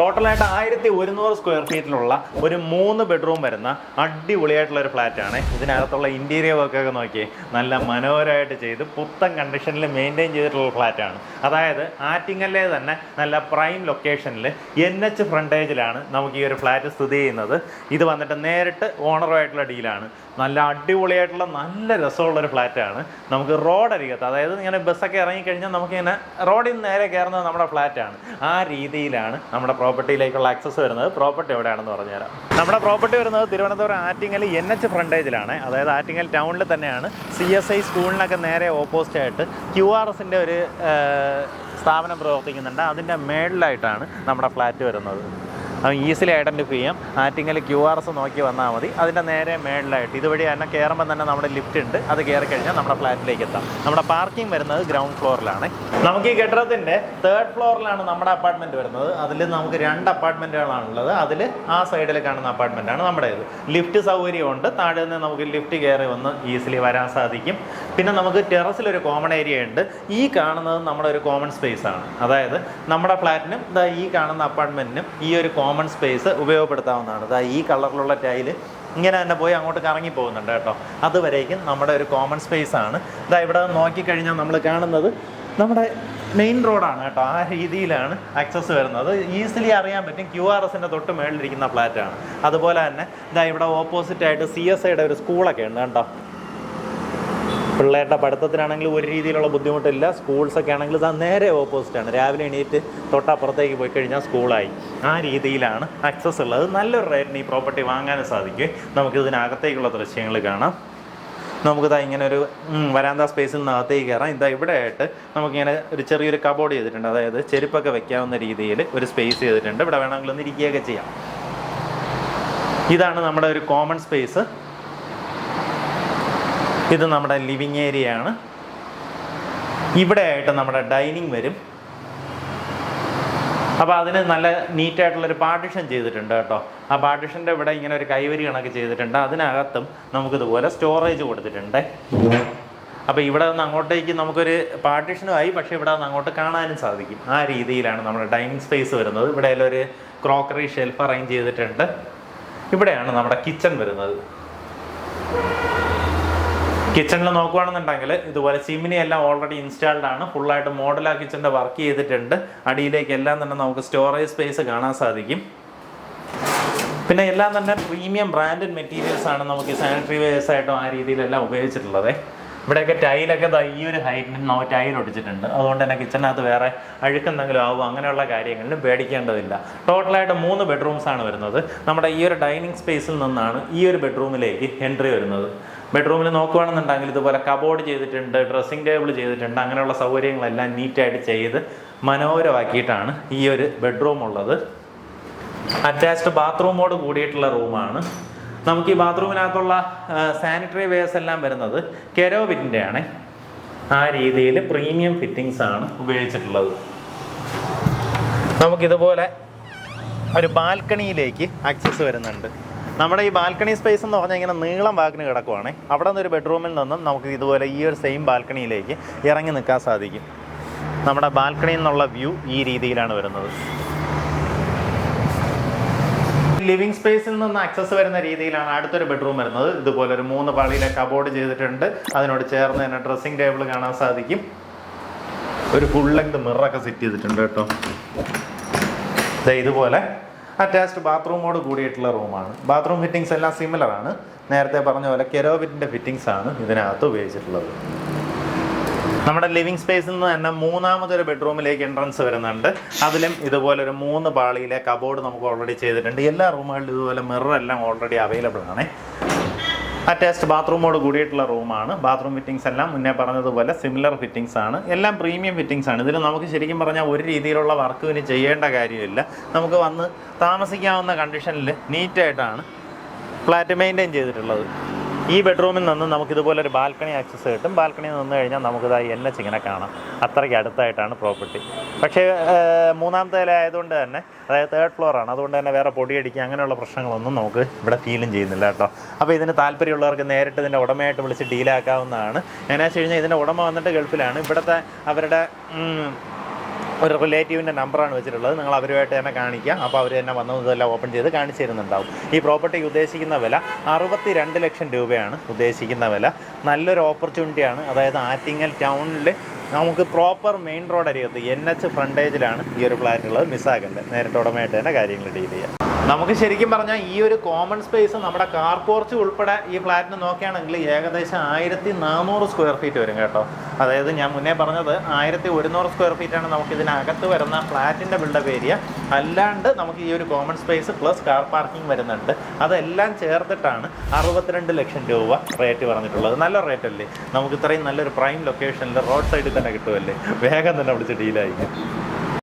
ടോട്ടലായിട്ട് ആയിരത്തി ഒരുന്നൂറ് സ്ക്വയർ ഫീറ്റിലുള്ള ഒരു മൂന്ന് ബെഡ്റൂം വരുന്ന അടിപൊളിയായിട്ടുള്ള ഒരു ഫ്ലാറ്റാണ്. ഇതിനകത്തുള്ള ഇന്റീരിയർ വർക്കൊക്കെ നോക്കി നല്ല മനോഹരമായിട്ട് ചെയ്ത് പുത്തൻ കണ്ടീഷനിൽ മെയിന്റെയിൻ ചെയ്തിട്ടുള്ള ഫ്ലാറ്റാണ്. അതായത് ആറ്റിങ്ങലിലെ തന്നെ നല്ല പ്രൈം ലൊക്കേഷനിൽ എൻ എച്ച് ഫ്രണ്ടേജിലാണ് നമുക്ക് ഈ ഒരു ഫ്ലാറ്റ് സ്ഥിതി ചെയ്യുന്നത്. ഇത് വന്നിട്ട് നേരിട്ട് ഓണറുമായിട്ടുള്ള ഡീലാണ് നല്ല അടിപൊളിയായിട്ടുള്ള നല്ല രസമുള്ള ഒരു ഫ്ലാറ്റാണ്. നമുക്ക് റോഡ് അരികത്ത് അതായത് ഇങ്ങനെ ബസ്സൊക്കെ ഇറങ്ങിക്കഴിഞ്ഞാൽ നമുക്കിങ്ങനെ റോഡിൽ നിന്ന് നേരെ കയറുന്നത് നമ്മുടെ ഫ്ലാറ്റാണ് ആ രീതിയിലാണ് നമ്മുടെ പ്രോപ്പർട്ടിയിലേക്കുള്ള ആക്സസ് വരുന്നത് പ്രോപ്പർട്ടി എവിടെയാണെന്ന് പറഞ്ഞുതരാം. നമ്മുടെ പ്രോപ്പർട്ടി വരുന്നത് തിരുവനന്തപുരം ആറ്റിങ്ങൽ എൻ എച്ച് ഫ്രണ്ടേജിലാണ് അതായത് ആറ്റിങ്ങൽ ടൗണിൽ തന്നെയാണ്. സി എസ് ഐ സ്കൂളിനൊക്കെ നേരെ ഓപ്പോസിറ്റ് ആയിട്ട് ക്യു ആർ എസിന്റെ ഒരു സ്ഥാപനം പ്രവർത്തിക്കുന്നുണ്ട്. അതിന്റെ മേളിലായിട്ടാണ് നമ്മുടെ ഫ്ലാറ്റ് വരുന്നത്. അത് ഈസിലി ഐഡന്റിഫൈ ചെയ്യാം. ആറ്റിങ്ങൽ ക്യു ആർ എസ് നോക്കി വന്നാൽ മതി. അതിന്റെ നേരെ മേളിലായിട്ട് ഇതുവഴി തന്നെ കയറുമ്പോൾ തന്നെ നമ്മുടെ ലിഫ്റ്റ് ഉണ്ട്. അത് കയറി കഴിഞ്ഞാൽ നമ്മുടെ ഫ്ലാറ്റിലേക്ക് എത്താം. നമ്മുടെ പാർക്കിംഗ് വരുന്നത് ഗ്രൗണ്ട് ഫ്ലോറിലാണ് നമുക്ക് ഈ കെട്ടിടത്തിന്റെ തേർഡ് ഫ്ലോറിലാണ് നമ്മുടെ അപ്പാർട്ട്മെന്റ് വരുന്നത്. അതിൽ നമുക്ക് രണ്ട് അപ്പാർട്ട്മെന്റുകളാണുള്ളത് അതിൽ ആ സൈഡിൽ കാണുന്ന അപ്പാർട്ട്മെന്റാണ് നമ്മുടേത്. ലിഫ്റ്റ് സൗകര്യമുണ്ട്. താഴെ നിന്ന് നമുക്ക് ലിഫ്റ്റ് കയറി വന്ന് ഈസിലി വരാൻ സാധിക്കും. പിന്നെ നമുക്ക് ടെറസിലൊരു കോമൺ ഏരിയ ഉണ്ട്. ഈ കാണുന്നത് നമ്മുടെ ഒരു കോമൺ സ്പേസ് ആണ് അതായത് നമ്മുടെ ഫ്ലാറ്റിനും ഈ കാണുന്ന അപ്പാർട്ട്മെന്റിനും ഈ ഒരു കോമൺ സ്പേസ് ഉപയോഗപ്പെടുത്താവുന്നതാണ്. അതായത് ഈ കളറിലുള്ള ടൈൽ ഇങ്ങനെ തന്നെ പോയി അങ്ങോട്ട് കറങ്ങി പോകുന്നുണ്ട് കേട്ടോ. അതുവരേക്കും നമ്മുടെ ഒരു കോമൺ സ്പേസ് ആണ്. ഇതാ ഇവിടെ നോക്കിക്കഴിഞ്ഞാൽ നമ്മൾ കാണുന്നത് നമ്മുടെ മെയിൻ റോഡാണ് കേട്ടോ. ആ രീതിയിലാണ് ആക്സസ് വരുന്നത്. ഈസിലി അറിയാൻ പറ്റും ക്യു ആർ എസിന്റെ തൊട്ട് മേളിലിരിക്കുന്ന ഫ്ലാറ്റാണ് അതുപോലെ തന്നെ ഇതാ ഇവിടെ ഓപ്പോസിറ്റ് ആയിട്ട് സി എസ് ഐയുടെ ഒരു സ്കൂളൊക്കെ ഉണ്ട് കേട്ടോ. പിള്ളേരുടെ പഠിത്തത്തിനാണെങ്കിൽ ഒരു രീതിയിലുള്ള ബുദ്ധിമുട്ടില്ല. സ്കൂൾസൊക്കെ ആണെങ്കിൽ ഇതാ നേരെ ഓപ്പോസിറ്റാണ് രാവിലെ എണീറ്റ് തൊട്ടപ്പുറത്തേക്ക് പോയി കഴിഞ്ഞാൽ സ്കൂളായി ആ രീതിയിലാണ് ആക്സസ് ഉള്ളത്. നല്ലൊരു റേറ്റിന് ഈ പ്രോപ്പർട്ടി വാങ്ങാനും സാധിക്കും. നമുക്ക് ഇതിനകത്തേക്കുള്ള ദൃശ്യങ്ങൾ കാണാം. നമുക്കിതാ ഇങ്ങനെ ഒരു വരാന്ത സ്പേസിൽ നിന്ന് അകത്തേക്ക് കയറാം. ഇതാ ഇവിടെ ആയിട്ട് നമുക്കിങ്ങനെ ഒരു ചെറിയൊരു കബോർഡ് ചെയ്തിട്ടുണ്ട്. അതായത് ചെരുപ്പൊക്കെ വെക്കാവുന്ന രീതിയിൽ ഒരു സ്പേസ് ചെയ്തിട്ടുണ്ട്. ഇവിടെ വേണമെങ്കിൽ ഒന്ന് ഇരിക്കുകയൊക്കെ ചെയ്യാം. ഇതാണ് നമ്മുടെ ഒരു കോമൺ സ്പേസ് ഇത് നമ്മുടെ ലിവിങ് ഏരിയ ആണ് ഇവിടെ ആയിട്ട് നമ്മുടെ ഡൈനിങ് വരും. അപ്പോൾ അതിന് നല്ല നീറ്റായിട്ടുള്ളൊരു പാർട്ടിഷൻ ചെയ്തിട്ടുണ്ട് കേട്ടോ. ആ പാർട്ടിഷന്റെ ഇവിടെ ഇങ്ങനെ ഒരു കൈവരി കണക്ക് ചെയ്തിട്ടുണ്ട്. അതിനകത്തും നമുക്കിതുപോലെ സ്റ്റോറേജ് കൊടുത്തിട്ടുണ്ട്. അപ്പോൾ ഇവിടെ നിന്ന് അങ്ങോട്ടേക്ക് നമുക്കൊരു പാർട്ടീഷനുമായി പക്ഷേ ഇവിടെ നിന്ന് അങ്ങോട്ട് കാണാനും സാധിക്കും. ആ രീതിയിലാണ് നമ്മുടെ ഡൈനിങ് സ്പേസ് വരുന്നത്. ഇവിടെ ഒരു ക്രോക്കറി ഷെൽഫ് അറേഞ്ച് ചെയ്തിട്ടുണ്ട്. ഇവിടെയാണ് നമ്മുടെ കിച്ചൺ വരുന്നത്. കിച്ചണിൽ നോക്കുകയാണെന്നുണ്ടെങ്കിൽ ഇതുപോലെ ചിമ്മിനി എല്ലാം ഓൾറെഡി ഇൻസ്റ്റാൾഡ് ആണ്. ഫുള്ളായിട്ട് ആ കിച്ചണിന്റെ വർക്ക് ചെയ്തിട്ടുണ്ട്. അടിയിലേക്ക് എല്ലാം തന്നെ നമുക്ക് സ്റ്റോറേജ് സ്പേസ് കാണാൻ സാധിക്കും. പിന്നെ എല്ലാം തന്നെ പ്രീമിയം ബ്രാൻഡഡ് മെറ്റീരിയൽസ് ആണ് നമുക്ക് സാനിറ്ററി വെയർസ് ആയിട്ടും ആ രീതിയിലെല്ലാം ഉപയോഗിച്ചിട്ടുള്ളത്. ഇവിടെയൊക്കെ ടൈലൊക്കെ ഈ ഒരു ഹൈറ്റിന് നമ്മൾ ടൈൽ ഒടിച്ചിട്ടുണ്ട്. അതുകൊണ്ട് തന്നെ കിച്ചണിനകത്ത് വേറെ അഴുക്കെന്തെങ്കിലും ആവും അങ്ങനെയുള്ള കാര്യങ്ങളിലും പേടിക്കേണ്ടതില്ല. ടോട്ടലായിട്ട് മൂന്ന് ബെഡ്റൂംസ് ആണ് വരുന്നത്. നമ്മുടെ ഈ ഒരു ഡൈനിങ് സ്പേസിൽ നിന്നാണ് ഈ ഒരു ബെഡ്റൂമിലേക്ക് എൻട്രി വരുന്നത്. ബെഡ്റൂമിൽ നോക്കുകയാണെന്നുണ്ടെങ്കിൽ ഇതുപോലെ കബോർഡ് ചെയ്തിട്ടുണ്ട് ഡ്രസ്സിംഗ് ടേബിൾ ചെയ്തിട്ടുണ്ട് അങ്ങനെയുള്ള സൗകര്യങ്ങളെല്ലാം നീറ്റായിട്ട് ചെയ്ത് മനോഹരമാക്കിയിട്ടാണ് ഈ ഒരു ബെഡ്റൂം ഉള്ളത്. അറ്റാച്ച്ഡ് ബാത്റൂമോട് കൂടിയിട്ടുള്ള റൂമാണ് നമുക്ക് ഈ ബാത്റൂമിനകത്തുള്ള സാനിറ്ററി വെയർസ് എല്ലാം വരുന്നത് കെരോവിറ്റിന്റെ ആണ് ആ രീതിയിൽ പ്രീമിയം ഫിറ്റിങ്സ് ആണ് ഉപയോഗിച്ചിട്ടുള്ളത്. നമുക്കിതുപോലെ ഒരു ബാൽക്കണിയിലേക്ക് ആക്സസ് വരുന്നുണ്ട്. നമ്മുടെ ഈ ബാൽക്കണി സ്പേസ് എന്ന് പറഞ്ഞാൽ ഇങ്ങനെ നീളം വാക്കിന് കിടക്കുവാണേ. അവിടെ നിന്ന് ഒരു ബെഡ്റൂമിൽ നിന്നും നമുക്ക് ഇതുപോലെ ഈ ഒരു സെയിം ബാൽക്കണിയിലേക്ക് ഇറങ്ങി നിൽക്കാൻ സാധിക്കും. നമ്മുടെ ബാൽക്കണിയിൽ നിന്നുള്ള വ്യൂ ഈ രീതിയിലാണ് വരുന്നത്. ലിവിംഗ് സ്പേസിൽ നിന്ന് ആക്സസ് വരുന്ന രീതിയിലാണ് അടുത്തൊരു ബെഡ്റൂം വരുന്നത്. ഇതുപോലെ ഒരു മൂന്ന് പാളിയിലെ കബോർഡ് ചെയ്തിട്ടുണ്ട്. അതിനോട് ചേർന്ന് തന്നെ ഡ്രസ്സിംഗ് ടേബിൾ കാണാൻ സാധിക്കും. ഒരു ഫുൾ ലെങ്ത് മിററൊക്കെ സെറ്റ് ചെയ്തിട്ടുണ്ട് കേട്ടോ. ഇതുപോലെ അറ്റാച്ച്ഡ് ബാത്റൂമോട് കൂടിയിട്ടുള്ള റൂമാണ് ബാത്റൂം ഫിറ്റിങ്സ് എല്ലാം സിമിലർ ആണ്. നേരത്തെ പറഞ്ഞ പോലെ കെരോവിറ്റിന്റെ ഫിറ്റിങ്സ് ആണ് ഇതിനകത്ത് ഉപയോഗിച്ചിട്ടുള്ളത്. നമ്മുടെ ലിവിംഗ് സ്പേസിൽ നിന്ന് തന്നെ മൂന്നാമതൊരു ബെഡ്റൂമിലേക്ക് എൻട്രൻസ് വരുന്നുണ്ട്. അതിലും ഇതുപോലെ ഒരു മൂന്ന് പാളിയിലെ കബോർഡ് നമുക്ക് ഓൾറെഡി ചെയ്തിട്ടുണ്ട്. എല്ലാ റൂമുകളിലും ഇതുപോലെ മിറർ എല്ലാം ഓൾറെഡി അവൈലബിൾ ആണ്. അറ്റാച്ച്ഡ് ബാത്റൂമോട് കൂടിയിട്ടുള്ള റൂമാണ്. ബാത്റൂം ഫിറ്റിംഗ്സ് എല്ലാം മുന്നേ പറഞ്ഞതുപോലെ സിമിലർ ഫിറ്റിംഗ്സ് ആണ്. എല്ലാം പ്രീമിയം ഫിറ്റിംഗ്സ് ആണ്. ഇതിൽ നമുക്ക് ശരിക്കും പറഞ്ഞാൽ ഒരു രീതിയിലുള്ള വർക്ക് ഇനി ചെയ്യേണ്ട കാര്യമില്ല. നമുക്ക് വന്ന് താമസിക്കാവുന്ന കണ്ടീഷനിൽ നീറ്റായിട്ടാണ് ഫ്ലാറ്റ് മെയിന്റെയിൻ ചെയ്തിട്ടുള്ളത്. ഈ ബെഡ്റൂമിൽ നിന്ന് നമുക്ക് ഇതുപോലെ ഒരു ബാൽക്കണി ആക്സസ് കിട്ടും. ബാൽക്കണിയിൽ നിന്ന് കഴിഞ്ഞാൽ നമുക്കിതായി എൻ എച്ച് ഇങ്ങനെ കാണാം. അത്രയ്ക്ക് അടുത്തായിട്ടാണ് പ്രോപ്പർട്ടി പക്ഷേ മൂന്നാമത്തെ നില ആയതുകൊണ്ട് തന്നെ അതായത് തേർഡ് ഫ്ലോറാണ് അതുകൊണ്ട് തന്നെ വേറെ പൊടിയടിക്കുക അങ്ങനെയുള്ള പ്രശ്നങ്ങളൊന്നും നമുക്ക് ഇവിടെ ഫീലും ചെയ്യുന്നില്ല കേട്ടോ. അപ്പോൾ ഇതിന് താല്പര്യമുള്ളവർക്ക് നേരിട്ട് ഇതിന്റെ ഉടമയായിട്ട് വിളിച്ച് ഡീലാക്കാവുന്നതാണ് എങ്ങനെയാണെന്ന് വെച്ച് കഴിഞ്ഞാൽ ഇതിന്റെ ഉടമ വന്നിട്ട് ഗൾഫിലാണ്. ഇവിടുത്തെ അവരുടെ ഒരു റിലേറ്റീവിന്റെ നമ്പറാണ് വെച്ചിട്ടുള്ളത്. നിങ്ങൾ അവരുമായിട്ട് തന്നെ കാണിക്കുക അപ്പോൾ അവർ തന്നെ വന്ന് ഇതെല്ലാം ഓപ്പൺ ചെയ്ത് കാണിച്ചു തരുന്നുണ്ടാവും ഈ പ്രോപ്പർട്ടി ഉദ്ദേശിക്കുന്ന വില അറുപത്തി രണ്ട് ലക്ഷം രൂപയാണ് ഉദ്ദേശിക്കുന്ന വില. നല്ലൊരു ഓപ്പർച്യൂണിറ്റിയാണ് അതായത് ആറ്റിങ്ങൽ ടൗണിൽ നമുക്ക് പ്രോപ്പർ മെയിൻ റോഡ് അരികത്ത് എൻ എച്ച് ഫ്രണ്ടേജിലാണ് ഈ ഒരു ഫ്ലാറ്റ് ഉള്ളത്. മിസ്സാക്കണ്ട നേരിട്ട് ഉടമയായിട്ട് തന്നെ കാര്യങ്ങൾ ഡീൽ ചെയ്യാം. നമുക്ക് ശരിക്കും പറഞ്ഞാൽ ഈ ഒരു കോമൺ സ്പേസ് നമ്മുടെ കാർ പോർച്ച് ഉൾപ്പെടെ ഈ ഫ്ലാറ്റിന് നോക്കുകയാണെങ്കിൽ ഏകദേശം ആയിരത്തി നാനൂറ് സ്ക്വയർ ഫീറ്റ് വരും കേട്ടോ. അതായത് ഞാൻ മുന്നേ പറഞ്ഞത് ആയിരത്തി ഒരുന്നൂറ് സ്ക്വയർ ഫീറ്റാണ് നമുക്ക് ഇതിനകത്ത് വരുന്ന ഫ്ലാറ്റിന്റെ ബിൽഡപ്പ് ഏരിയ അല്ലാണ്ട് നമുക്ക് ഈ ഒരു common space plus car parking വരുന്നുണ്ട്. അതെല്ലാം ചേർത്തിട്ടാണ് അറുപത്തിരണ്ട് ലക്ഷം രൂപ റേറ്റ് പറഞ്ഞിട്ടുള്ളത്. നല്ല റേറ്റ് അല്ലേ? നമുക്ക് ഇത്രയും നല്ലൊരു പ്രൈം ലൊക്കേഷനിൽ റോഡ് സൈഡിൽ തന്നെ കിട്ടുമല്ലേ വേഗം തന്നെ വിളിച്ച് ഡീലായിരിക്കും